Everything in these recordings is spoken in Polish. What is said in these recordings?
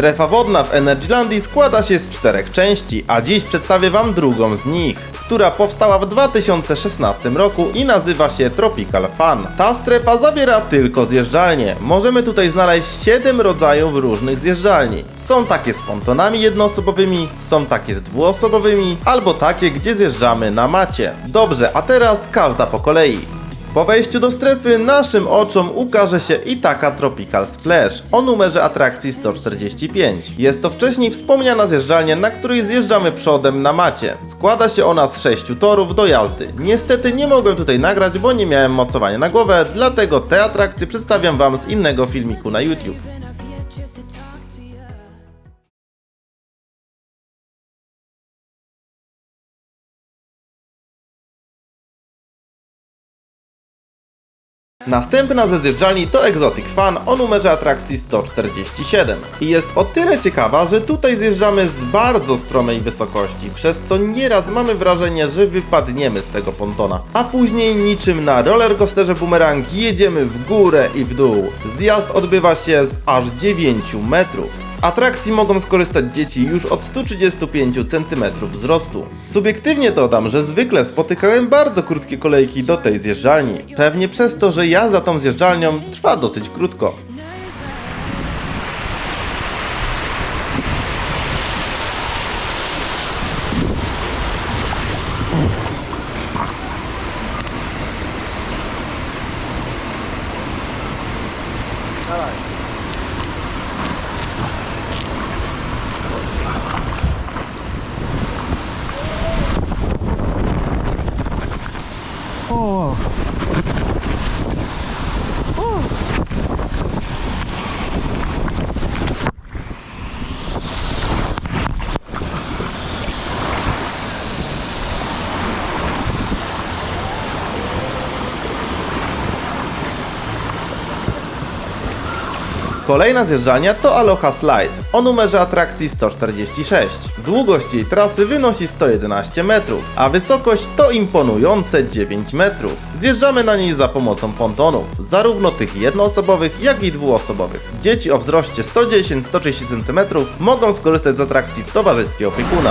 Strefa wodna w Energylandii składa się z czterech części, a dziś przedstawię Wam drugą z nich, która powstała w 2016 roku i nazywa się Tropical Fun. Ta strefa zawiera tylko zjeżdżalnie. Możemy tutaj znaleźć 7 rodzajów różnych zjeżdżalni. Są takie z pontonami jednoosobowymi, są takie z dwuosobowymi, albo takie, gdzie zjeżdżamy na macie. Dobrze, a teraz każda po kolei. Po wejściu do strefy naszym oczom ukaże się i taka Tropical Splash o numerze atrakcji 145. Jest to wcześniej wspomniana zjeżdżalnia, na której zjeżdżamy przodem na macie. Składa się ona z 6 torów do jazdy. Niestety nie mogłem tutaj nagrać, bo nie miałem mocowania na głowę, dlatego te atrakcje przedstawiam Wam z innego filmiku na YouTube. Następna ze zjeżdżalni to Exotic Fun o numerze atrakcji 147. I jest o tyle ciekawa, że tutaj zjeżdżamy z bardzo stromej wysokości, przez co nieraz mamy wrażenie, że wypadniemy z tego pontona. A później niczym na rollercoasterze Boomerang jedziemy w górę i w dół. Zjazd odbywa się z aż 9 metrów. Atrakcji mogą skorzystać dzieci już od 135 cm wzrostu. Subiektywnie dodam, że zwykle spotykałem bardzo krótkie kolejki do tej zjeżdżalni. Pewnie przez to, że jazda tą zjeżdżalnią trwa dosyć krótko. Kolejna zjeżdżalnia to Aloha Slide o numerze atrakcji 146. Długość jej trasy wynosi 111 metrów, a wysokość to imponujące 9 metrów. Zjeżdżamy na niej za pomocą pontonów, zarówno tych jednoosobowych, jak i dwuosobowych. Dzieci o wzroście 110-130 cm mogą skorzystać z atrakcji w towarzystwie opiekuna.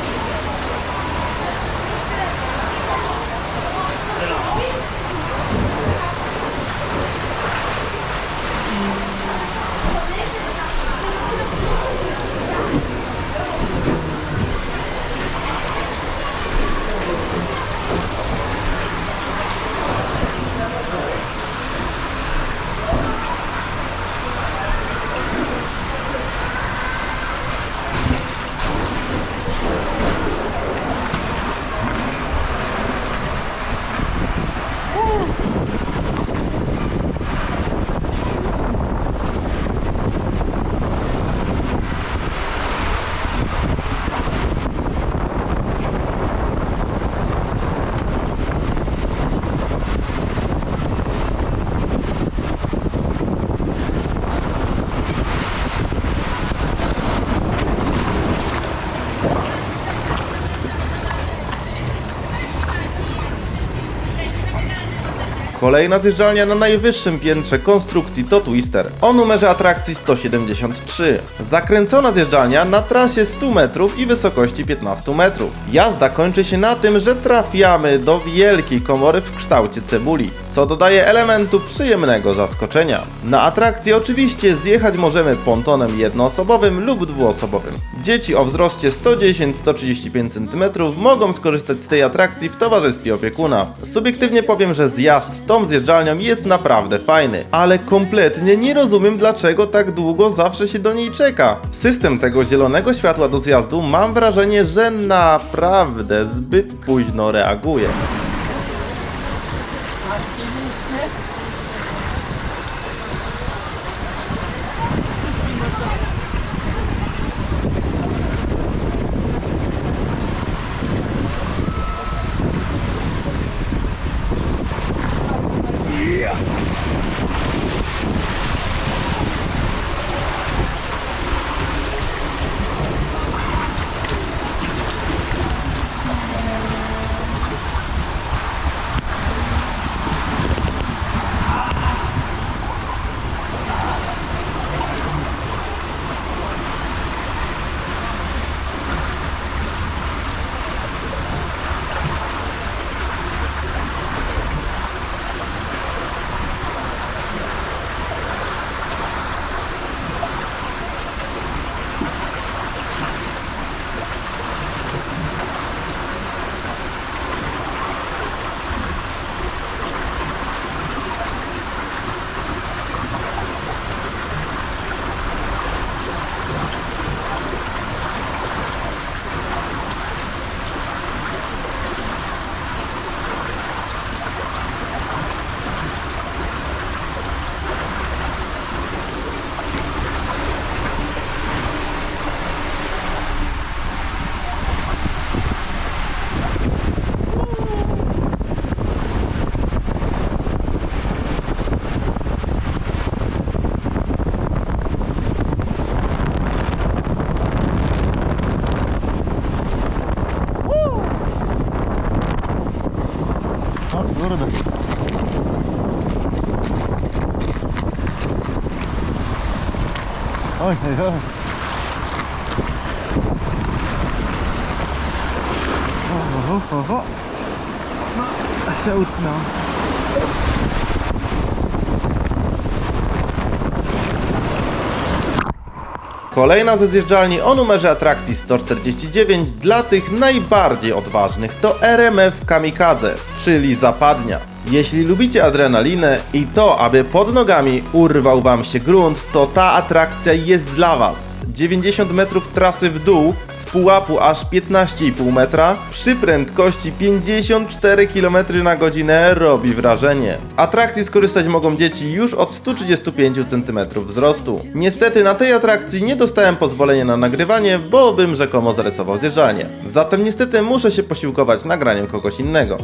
Kolejna zjeżdżalnia na najwyższym piętrze konstrukcji to Twister o numerze atrakcji 173. Zakręcona zjeżdżalnia na trasie 100 metrów i wysokości 15 metrów. Jazda kończy się na tym, że trafiamy do wielkiej komory w kształcie cebuli, co dodaje elementu przyjemnego zaskoczenia. Na atrakcję oczywiście zjechać możemy pontonem jednoosobowym lub dwuosobowym. Dzieci o wzroście 110-135 cm mogą skorzystać z tej atrakcji w towarzystwie opiekuna. Subiektywnie powiem, że zjazd tą zjeżdżalnią jest naprawdę fajny, ale kompletnie nie rozumiem dlaczego tak długo zawsze się do niej czeka. System tego zielonego światła do zjazdu mam wrażenie, że naprawdę zbyt późno reaguje. O Oj, oj, oj. Oho, oho, oho. No, się utknął. Kolejna ze zjeżdżalni o numerze atrakcji 149 dla tych najbardziej odważnych to RMF Kamikadze, czyli zapadnia. Jeśli lubicie adrenalinę i to, aby pod nogami urwał wam się grunt, to ta atrakcja jest dla was. 90 metrów trasy w dół, z pułapu aż 15,5 metra, przy prędkości 54 km na godzinę robi wrażenie. Atrakcji skorzystać mogą dzieci już od 135 cm wzrostu. Niestety na tej atrakcji nie dostałem pozwolenia na nagrywanie, bo bym rzekomo zarysował zjeżdżalnię. Zatem niestety muszę się posiłkować nagraniem kogoś innego.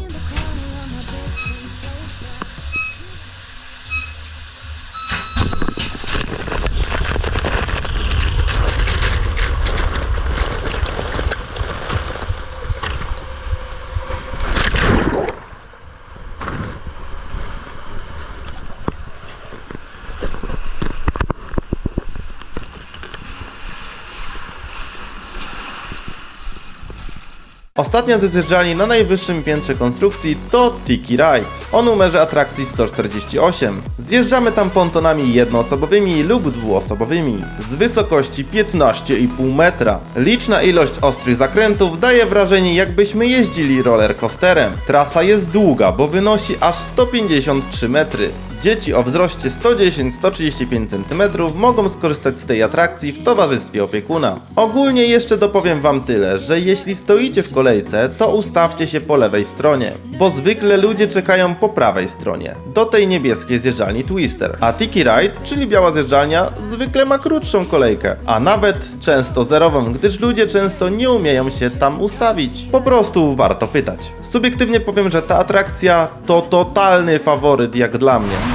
Ostatnia ze zjeżdżalni na najwyższym piętrze konstrukcji to Tiki Ride o numerze atrakcji 148. Zjeżdżamy tam pontonami jednoosobowymi lub dwuosobowymi z wysokości 15,5 metra. Liczna ilość ostrych zakrętów daje wrażenie jakbyśmy jeździli roller coasterem. Trasa jest długa, bo wynosi aż 153 metry. Dzieci o wzroście 110-135 cm mogą skorzystać z tej atrakcji w towarzystwie opiekuna. Ogólnie jeszcze dopowiem Wam tyle, że jeśli stoicie w kolejce, to ustawcie się po lewej stronie, bo zwykle ludzie czekają po prawej stronie, do tej niebieskiej zjeżdżalni Twister. A Tiki Ride, czyli biała zjeżdżalnia, zwykle ma krótszą kolejkę, a nawet często zerową, gdyż ludzie często nie umieją się tam ustawić. Po prostu warto pytać. Subiektywnie powiem, że ta atrakcja to totalny faworyt jak dla mnie.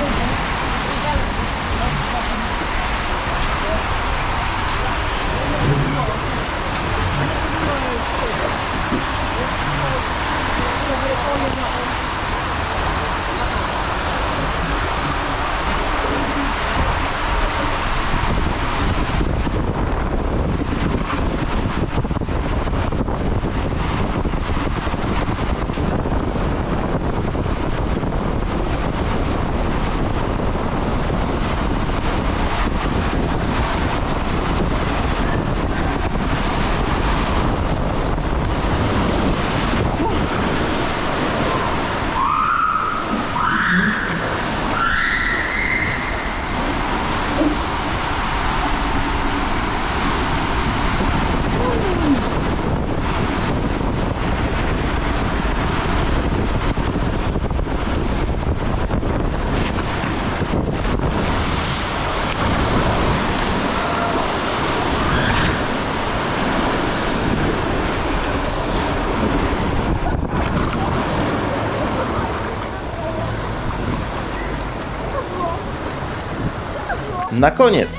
Na koniec,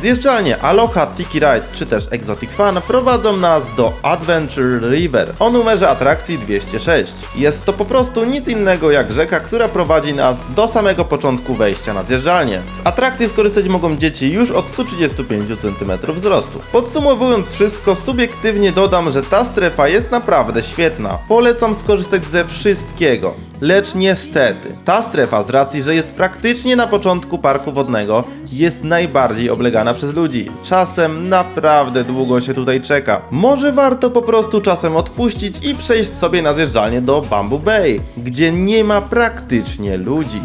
zjeżdżalnie Aloha Tiki Ride czy też Exotic Fun prowadzą nas do Adventure River o numerze atrakcji 206. Jest to po prostu nic innego jak rzeka, która prowadzi nas do samego początku wejścia na zjeżdżalnię. Z atrakcji skorzystać mogą dzieci już od 135 cm wzrostu. Podsumowując wszystko, subiektywnie dodam, że ta strefa jest naprawdę świetna. Polecam skorzystać ze wszystkiego. Lecz niestety, ta strefa z racji, że jest praktycznie na początku parku wodnego, jest najbardziej oblegana przez ludzi. Czasem naprawdę długo się tutaj czeka. Może warto po prostu czasem odpuścić i przejść sobie na zjeżdżalnię do Bamboo Bay, gdzie nie ma praktycznie ludzi.